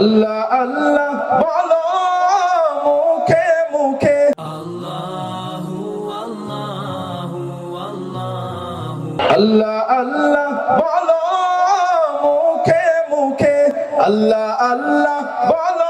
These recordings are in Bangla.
আল্লাহ আল্লাহ বলো মুখে মুখে। আল্লাহ আল্লাহ বলো মুখে মুখে। আল্লাহ আল্লাহ বলো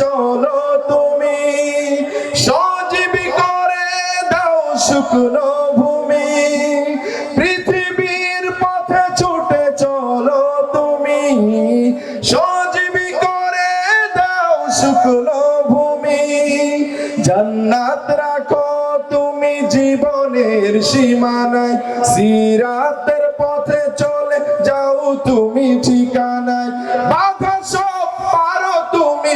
চলো তুমি, সজীবী করে দাও শুকনো ভূমি। পৃথিবীর পথে ছুটে চলো তুমি, সজীবী করে দাও শুকনো ভূমি। জান্নাত রাখো তুমি জীবনের সীমানায়, সিরাতের পথে চলে যাও তুমি ঠিকানায়। বাধা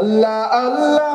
আল্লাহ আল্লাহ